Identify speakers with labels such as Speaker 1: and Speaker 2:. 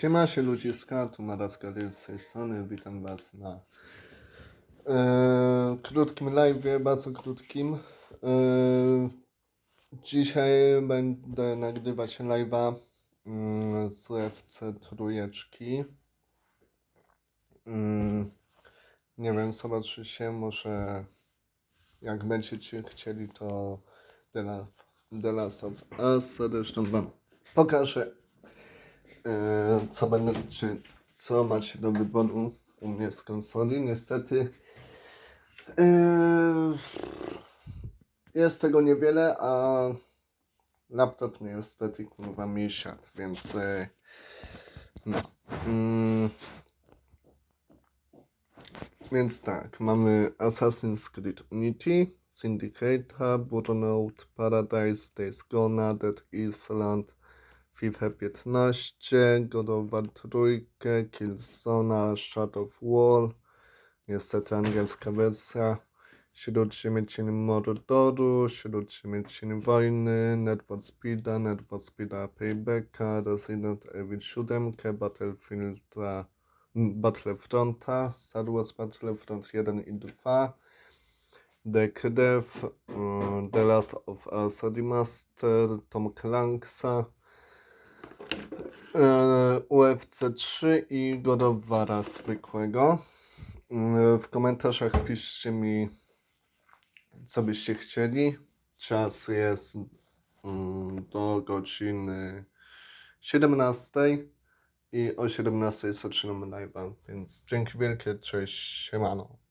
Speaker 1: Siema się ludziska, tu Maraska z tej strony, witam was na e, krótkim live'ie, bardzo krótkim. E, dzisiaj będę nagrywać live'a mm, z FC Trójeczki. Mm, nie wiem, zobaczy się, może jak będziecie chcieli, to The Last, The Last of Us, zresztą wam pokażę e, co będziecie, co macie do wyboru u mnie z konsoli. Niestety e, jest tego niewiele, a laptop niestety kurwa mi siadł, więc e, no. Mm, więc tak, mamy Assassin's Creed Unity, Syndicate, Burnout, Paradise, Days Gone, Dead Island, FIFA 15, God of War 3, Killzone, Shadow of War, niestety angielska wersja, Śródziemie Cień Mordoru, Śródziemie Cień Wojny, for Speeda, for Speeda Paybacka, Resident Evil 7, Battlefield Battlefronta, Star Wars Battlefront 1 i 2, The mm, The Last of Us Remaster, Tom Clanksa, UFC 3 i God of War'a zwykłego. Mm, W komentarzach piszcie mi, co byście chcieli. Czas jest mm, do godziny 17 i o 17 zaczynamy live'a, więc dzięki wielkie, cześć, siemano.